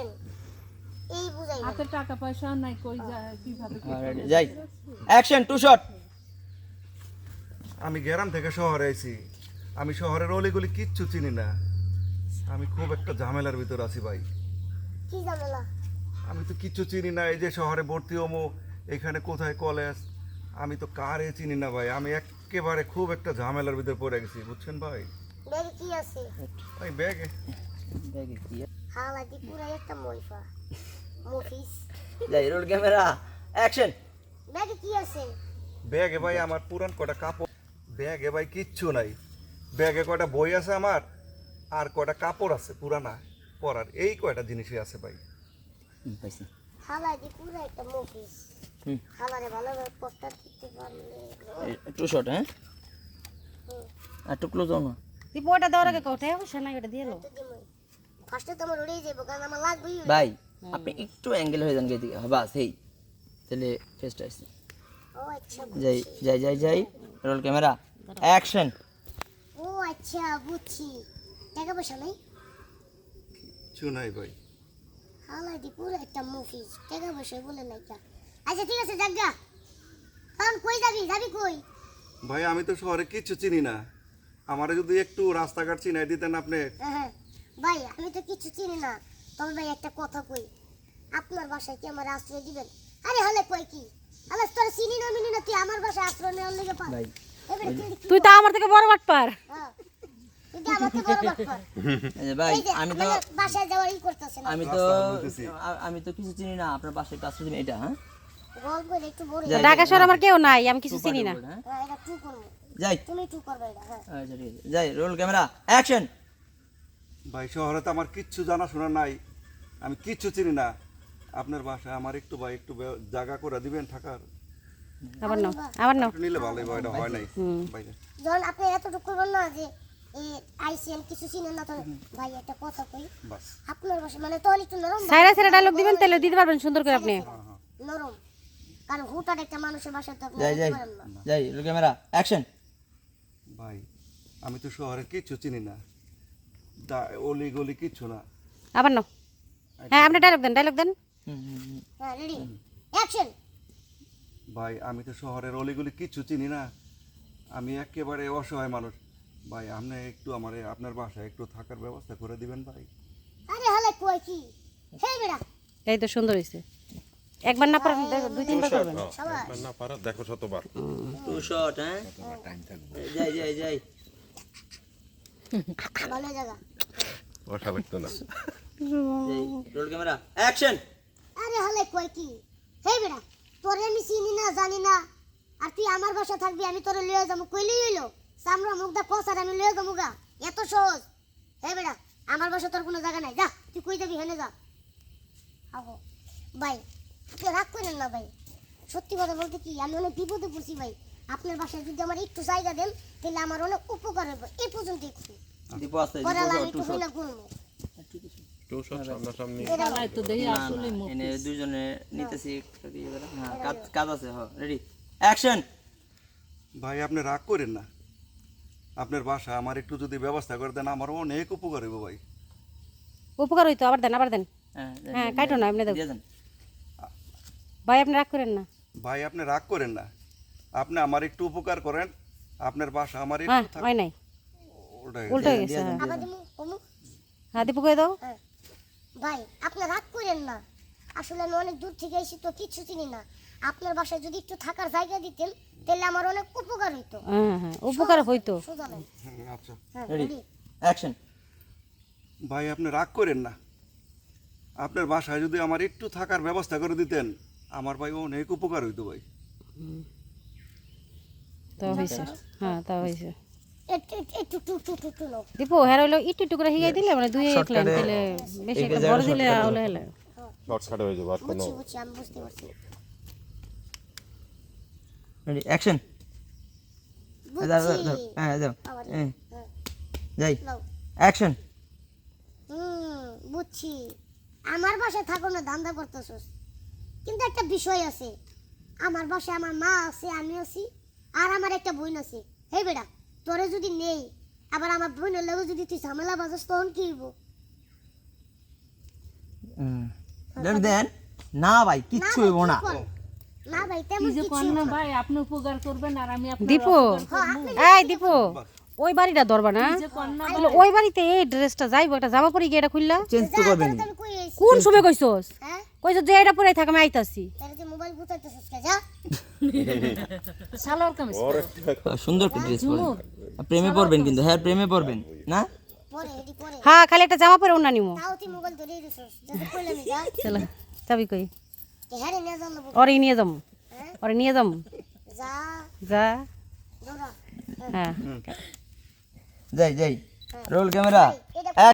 এই বুঝাই হাতে টাকা পয়সা নাই কই যায় কীভাবে যাই। অ্যাকশন টু শট আমি গ্রাম থেকে শহরে আইছি। আমি শহরের অলিগুলি কিচ্ছু চিনি না। আমি খুব একটা ঝামেলার ভিতর আছি ভাই। কি ঝামেলা? আমি তো কিচ্ছু চিনি না এই যে শহরে ভর্তি হমো এখানে কোথায় কলেজ আমি তো কারে চিনি না ভাই। আমি একেবারে খুব একটা ঝামেলার ভিতর পড়ে গেছি বুঝছেন ভাই? ব্যাগে কি আছে? ভাই ব্যাগে। দেখি কি হালাদি পুরাই একটা মইফা মফিস যাই রোল ক্যামেরা অ্যাকশন ব্যাগে কি আছে? ব্যাগে ভাই আমার পুরান কটা কাপড় ব্যাগে ভাই কিচ্ছু নাই। ব্যাগে কয়টা বই আছে আমার আর কয়টা কাপড় আছে পুরানা পরার এই কয়টা জিনিসই আছে ভাই। পাইছি। হালাদি পুরা একটা মফিস হুম। হালারে ভালোভাবে পোস্টার দিতে পারলে টু শট হ্যাঁ? আর ক্লোজ না। তুই ওটা দেওয়ার আগে কোটে না এটা দিয়ে ফার্স্টে তো আমার উড়েই যাব কারণ আমার লাগবেই ভাই আপনি একটু অ্যাঙ্গেল হয়ে যান এদিকে বাস এই তাহলে ফেসটা আসছে। ও আচ্ছা যাই যাই যাই যাই রোল ক্যামেরা অ্যাকশন ও আচ্ছা বুঝছি। টাকা পয়সা নেই? ভাই। হালাদি পুরো একটা টাকা পয়সা বলে নাই কা। আচ্ছা ঠিক আছে জাগা কারণ কই যাবি? যাবি কই? ভাই আমি তো শহরে কিচ্ছু চিনি না। আমারে যদি একটু রাস্তাঘাট চিনাই দিতেন আপনি। হ্যাঁ, হ্যাঁ। ভাই আমি তো কিছু চিনি না। তবে ভাই একটা কথা কই আপনার বাসায় কি আমার আশ্রয় দিবেন? আরে হলে কই কি? আরে তোর চিনি না মিনি না তুই আমার বাসায় আশ্রয় নেওয়ার লেগে পা ভাই তুই তো আমার থেকে বড় বাট পার হ্যাঁ। তুই তো আমাকে বড় বাটপার। এই যে ভাই এই যে আমি তো বাসায় যাওয়ার ই করতেছে না। আমি তো রাস্তায় বলতেছি। আ- আমি তো কিছু চিনি না আপনার বাসায় কাজ দিন এটা হ্যাঁ? গল্প করে একটু বড় যাই, ঢাকা শহর আমার কেউ নাই আমি কিছু চিনি না। হ্যাঁ? হ্যাঁ এটা করব যাই যাই রোল ক্যামেরা অ্যাকশন! ভাই শহরে তো আমার কিচ্ছু জানাশোনা নাই। আমি কিচ্ছু চিনি না। আপনার বাসায় আমার একটু ভাই একটু জায়গা করে দিবেন থাকার। আবার নাও আবার নাও। নিলে ভালোই ভাই এটা হয় নাই। যখন আপনি এতটুকু করবেন না যে কিছু চিনেন না ভাই একটা কথা কই। বাস। আপনার বাসা মানে তখন একটু নরম সাইরা সাইরা ডায়লগ দিবেন তাহলে দিতে পারবেন সুন্দর করে আপনি। নরম। কারণ হুটার একটা মানুষের বাসা তো যাই যাই না। যাই ক্যামেরা অ্যাকশন ভাই আমি তো শহরে কিচ্ছু চিনি না। অলি গলি কিচ্ছু না। আবার নাও। হ্যাঁ আপনি ডায়লগ দেন ডায়লগ দেন। হ্যাঁ অ্যাকশন ভাই আমি তো শহরের অলিগুলি কিচ্ছু চিনি না। আমি একেবারে অসহায় মানুষ। ভাই আপনি একটু আমার আপনার বাসায় একটু থাকার ব্যবস্থা করে দিবেন ভাই। আরে হলে কই কি? হেই বেড়া। এই তো সুন্দর হয়েছে একবার না পারেন দেখো, দুই তিনবার করবেন সবাই না পারো দেখো শতবার। টু শট হ্যাঁ? যাই যাই যাই। ভালো জায়গা বসা লাগতো না। রোল ক্যামেরা অ্যাকশন আরে হলে কই কি? হেই বেড়া তোরে আমি চিনি না জানি না। আর তুই আমার বাসা থাকবি আমি তোরে লয়ে যাব। কইলেই হইল? সামরা মুখটা কষার আমি লয়ে যাব গা। এত সহজ। হে বেড়া আমার বাসা তোর কোনো জায়গা নাই। যা তুই কই যাবি হেনে যা। আহো ভাই রাগ করেন না ভাই। সত্যি কথা বলতে কি আমি অনেক বিপদে পড়ছি ভাই। আপনার বাসায় যদি আমার একটু জায়গা দেন তাহলে আমার অনেক উপকার হবে। এই পর্যন্ত একটু আছে দুজনে নিতেছি। হ্যাঁ কাজ কাজ আছে হ্যাঁ রেডি অ্যাকশন ভাই আপনি রাগ করেন না। আপনার বাসা আমার একটু যদি ব্যবস্থা করে দেন আমার অনেক উপকার হইব ভাই। উপকার হইতো আবার দেন আবার দেন। হ্যাঁ হ্যাঁ কাটো না আপনি দেন। ভাই আপনি রাগ করেন না। ভাই আপনি রাগ করেন না। আপনি আমার একটু উপকার করেন। আপনার বাসা আমার হ্যাঁ একটু থাক- হয় নাই। ওটাই উল্টো হয়ে। গেছে হ্যাঁ হ্যাঁ দীপু কয়ে দাও। হ্যাঁ। ভাই আপনি রাগ করেন না। আসলে আমি অনেক দূর থেকে এসেছি তো কিচ্ছু চিনি না। আপনার বাসায় যদি একটু থাকার জায়গা দিতেন তাহলে আমার অনেক উপকার হইতো। হ্যাঁ হ্যাঁ উপকার হইতো। সোজা হুম, আচ্ছা। হ্যাঁ রেডি ready? অ্যাকশন ভাই আপনি রাগ করেন না। আপনার বাসায় যদি আমার একটু থাকার ব্যবস্থা করে দিতেন আমার ভাই অনেক উপকার হইতো ভাই। তা হয়েছে হ্যাঁ তা হয়েছে। দীপু হ্যাঁ হইল একটু একটু করে হিগাই দিলে মানে দুই এক লাইন দিলে বেশি একটা বড় দিলে হলে হলে। শর্টকাটে হয়ে যাবে আর কোনো রেডি অ্যাকশন হ্যাঁ হ্যাঁ হ্যাঁ, যাই। অ্যাকশন হুম বুঝছি। আমার বাসায় থাকো না ধান্দা করতেছস। কিন্তু একটা বিষয় আছে। আমার বাসায় আমার মা আছে আমি আছি। আর আমার একটা বোন আছে। হে বেটা তোরে যদি নেই আবার আমার বোনের লগে যদি তুই ঝামেলা বাজাস তখন কি হইব? হুম। দেন না ভাই কিচ্ছু হইব না। না ভাই তেমন কিছু না ভাই আপনি উপকার করবেন আর আমি আপনার দীপু। এই দীপু ওই বাড়িটা ধরবা না। তাহলে ওই বাড়িতে এই ড্রেসটা যাইবো একটা জামা পরে গিয়ে এটা খুললা? চেঞ্জ তো করবেন কোন সময় কইছস? হ্যাঁ? কইছস যে এটা পরে থাক আমি আইতাছি। তাহলে যে মোবাইল বুঝাইতেছিস কে যা। সালোয়ার কামিজ সুন্দর ড্রেস পরেন প্রেমে পড়বেন কিন্তু হ্যাঁ প্রেমে পড়বেন না? পরে হ্যাঁ খালি একটা জামা পরে ওনা নিমু। চলো চাবি কই? তে হ্যাঁ নিয়ে যাব ওরে নিয়ে যাম। হ্যাঁ? ওরে নিয়ে যাম। যা। যা। হ্যাঁ। যাই যাই। Roll camera.